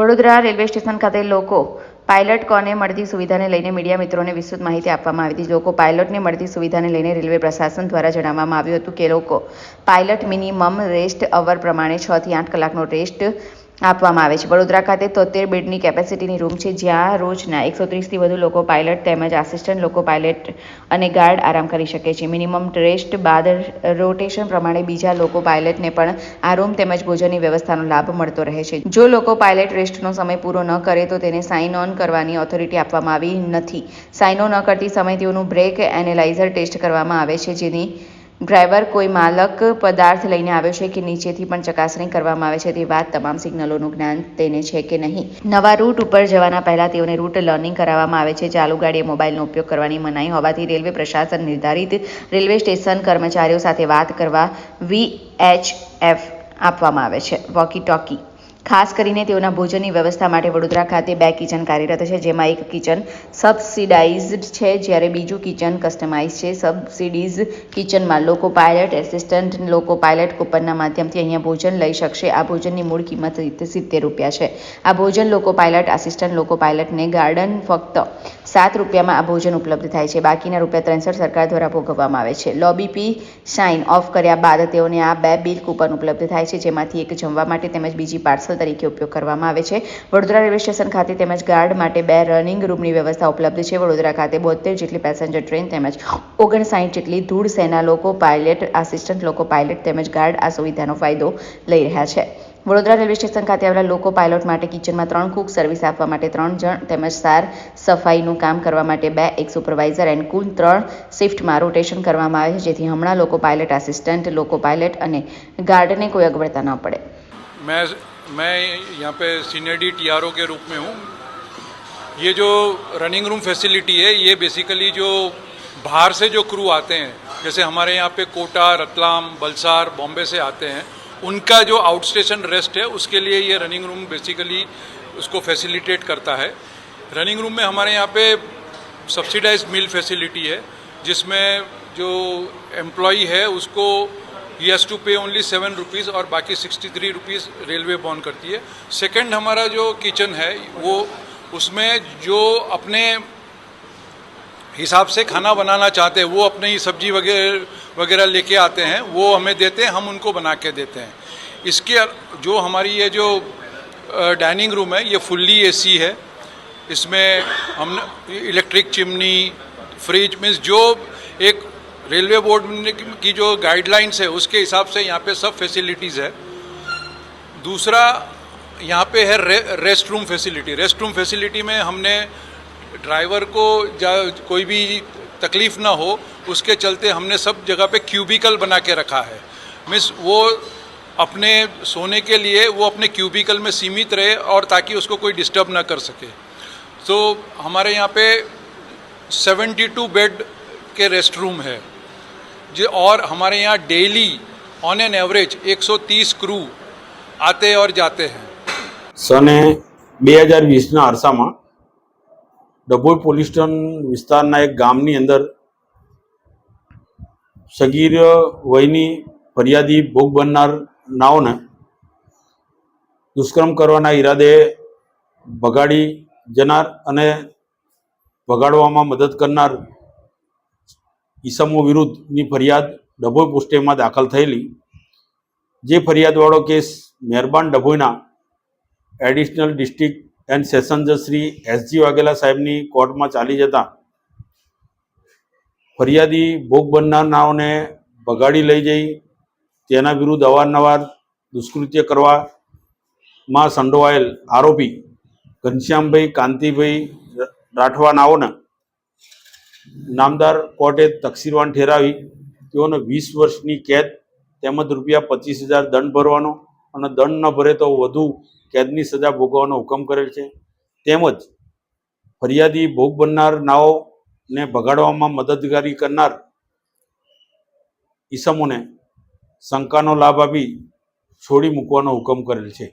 Vadodara railway station ખાતે લોકો pilot કોને મળતી સુવિધાને લઈને મીડિયા મિત્રોને વિસ્તૃત માહિતી આપવામાં આવી હતી. લોકો પાયલટને મળતી સુવિધાને લઈને રેલવે પ્રશાસન દ્વારા જણાવવામાં આવ્યું હતું કે લોકો પાયલટ મિનિમમ રેસ્ટ અવર પ્રમાણે છ થી આઠ કલાકનો રેસ્ટ આપવામાં આવે છે. વડોદરા ખાતે તોતેર બેડની કેપેસિટીની રૂમ છે, જ્યાં રોજના એકસો ત્રીસથી વધુ લોકો પાયલટ તેમજ આસિસ્ટન્ટ લોકો પાયલટ અને ગાર્ડ આરામ કરી શકે છે. મિનિમમ રેસ્ટ બાદ રોટેશન પ્રમાણે બીજા લોકો પાયલટને પણ આ રૂમ તેમજ ભોજનની વ્યવસ્થાનો લાભ મળતો રહે છે. જો લોકો પાયલટ રેસ્ટનો સમય પૂરો ન કરે તો તેને સાઇન ઓન કરવાની ઓથોરિટી આપવામાં આવી નથી. સાઇન ઓન ન કરતી સમય તેઓનું બ્રેક એનેલાઇઝર ટેસ્ટ કરવામાં આવે છે, જેની ડ્રાઈવર કોઈ માલક પદાર્થ લઈને આવ્યો છે કે નીચેથી પણ ચકાસણી કરવામાં આવે છે તે વાત તમામ સિગ્નલોનું જ્ઞાન તેને છે કે નહીં. નવા રૂટ ઉપર જવાના પહેલાં તેઓને રૂટ લર્નિંગ કરાવવામાં આવે છે. ચાલુ ગાડીએ મોબાઈલનો ઉપયોગ કરવાની મનાઈ હોવાથી રેલવે પ્રશાસન નિર્ધારિત રેલવે સ્ટેશન કર્મચારીઓ સાથે વાત કરવા વીએચએફ આપવામાં આવે છે. વોકી ટોકી ખાસ કરીને તેઓના ભોજનની વ્યવસ્થા માટે વડોદરા ખાતે બે કિચન કાર્યરત છે, જેમાં એક કિચન સબસિડાઇઝ્ડ છે, જ્યારે બીજું કિચન કસ્ટમાઇઝ છે. સબસિડીઝ કિચનમાં loco pilot assistant loco pilot કૂપનના માધ્યમથી અહીંયા ભોજન લઈ શકશે. આ ભોજનની મૂળ કિંમત સિત્તેર રૂપિયા છે. આ ભોજન લોકો પાયલટ આસિસ્ટન્ટ લોકો પાયલટને ગાર્ડન ફક્ત સાત રૂપિયામાં આ ભોજન ઉપલબ્ધ થાય છે. બાકીના રૂપિયા ત્રેસઠ સરકાર દ્વારા ભોગવવામાં આવે છે. લોબી પી સાઇન ઓફ કર્યા બાદ તેઓને આ બે બિલ કૂપન ઉપલબ્ધ થાય છે, જેમાંથી એક જમવા માટે તેમજ બીજી પાર્સલ તરીકે ઉપયોગ કરવામાં આવે છે. વડોદરા રેલવે સ્ટેશન ખાતે તેમજ ગાર્ડ માટે બે રનિંગ રૂમની વ્યવસ્થા ઉપલબ્ધ છે. વડોદરા ખાતે બોતેર જેટલી પેસેન્જર ટ્રેન તેમજ ઓગણસાઠ જેટલી ધૂળ સેના loco pilot assistant loco pilot તેમજ ગાર્ડ આ સુવિધાનો ફાયદો લઈ રહ્યા છે. વડોદરા રેલવે સ્ટેશન ખાતે આવેલા લોકો પાયલોટ માટે કિચનમાં ત્રણ કુક સર્વિસ આપવા માટે ત્રણ જણ તેમજ સાર સફાઈનું કામ કરવા માટે બે એક સુપરવાઇઝર એન્ડ કુલ ત્રણ શિફ્ટમાં રોટેશન કરવામાં આવે છે જેથી હમણાં લોકો પાયલટ આસિસ્ટન્ટ લોકો પાયલટ અને ગાર્ડને કોઈ અગવડતા ન પડે मैं मैं यहाँ पे सीनियर डी टी के रूप में हूँ ये जो रनिंग रूम फैसिलिटी है ये बेसिकली जो बाहर से जो क्रू आते हैं जैसे हमारे यहाँ पे कोटा रतलाम बलसार बॉम्बे से आते हैं उनका जो आउट स्टेशन रेस्ट है, उसके लिए ये रनिंग रूम बेसिकली उसको फैसिलिटेट करता है। रनिंग रूम में हमारे यहाँ पे सब्सिडाइज मील फैसिलिटी है, जिसमें जो एम्प्लॉई है, उसको ही has to pay only seven rupees और बाकी sixty three rupees railway bond करती है। सेकंड हमारा जो किचन है, वो उसमें जो अपने हिसाब से खाना बनाना चाहते हैं वो अपने ही सब्ज़ी वगैरह वगैरह लेके आते हैं वो हमें देते हैं हम उनको बना के देते हैं। इसके जो हमारी ये जो डाइनिंग रूम है ये फुल्ली एसी है। इसमें हम इलेक्ट्रिक चिमनी फ्रिज मीन्स जो एक रेलवे बोर्ड की जो गाइडलाइंस है उसके हिसाब से यहाँ पे सब फैसिलिटीज़ है। दूसरा यहाँ पे है रे, rest room facility. Rest room facility में हमने ड्राइवर को जा कोई भी तकलीफ ना हो उसके चलते हमने सब जगह पे क्यूबिकल बना के रखा है मीन्स वो अपने सोने के लिए वो अपने क्यूबिकल में सीमित रहे और ताकि उसको कोई डिस्टर्ब ना कर सके तो हमारे यहाँ पे 72 बेड के रेस्ट रूम है जो और हमारे यहाँ daily on an average 130 crew आते और जाते हैं સને બે હજાર વીસના અરસામાં ડભોઈ પોલીસ સ્ટેશન વિસ્તારના એક ગામની અંદર સગીર વયની ફરિયાદી ભોગ બનનાર નાઓને દુષ્કર્મ કરવાના ઈરાદે ભગાડી જનાર અને ભગાડવામાં મદદ કરનાર ઈસમો વિરુદ્ધની ફરિયાદ ડભોઈ પોસ્ટેમાં દાખલ થયેલી. જે ફરિયાદવાળો કેસ મહેરબાન ડભોઈના એડિશનલ ડિસ્ટ્રિક્ટ એન્ડ સેશન જજ શ્રી એસજી વાઘેલા સાહેબની કોર્ટમાં ચાલી જતા ફરિયાદી ભોગ બનનારનાઓને ભગાડી લઈ જઈ, તેના વિરુદ્ધ અવારનવાર દુષ્કૃત્ય કરવામાં સંડોવાયેલ આરોપી ઘનશ્યામભાઈ કાંતિભાઈ રાઠવાનાઓને નામદાર કોર્ટે તકસીરવાન ઠેરાવી, તેઓને વીસ વર્ષની કેદ તેમજ રૂપિયા પચીસ હજાર દંડ ભરવાનો અને દંડ ન ભરે તો વધુ કેદની સજા ભોગવવાનો હુકમ કરેલ છે. તેમજ ફરિયાદી ભોગ બનનાર નાઓને ભગાડવામાં મદદગારી કરનાર ઈસમોને શંકાનો લાભ આપી છોડી મૂકવાનો હુકમ કરેલ છે.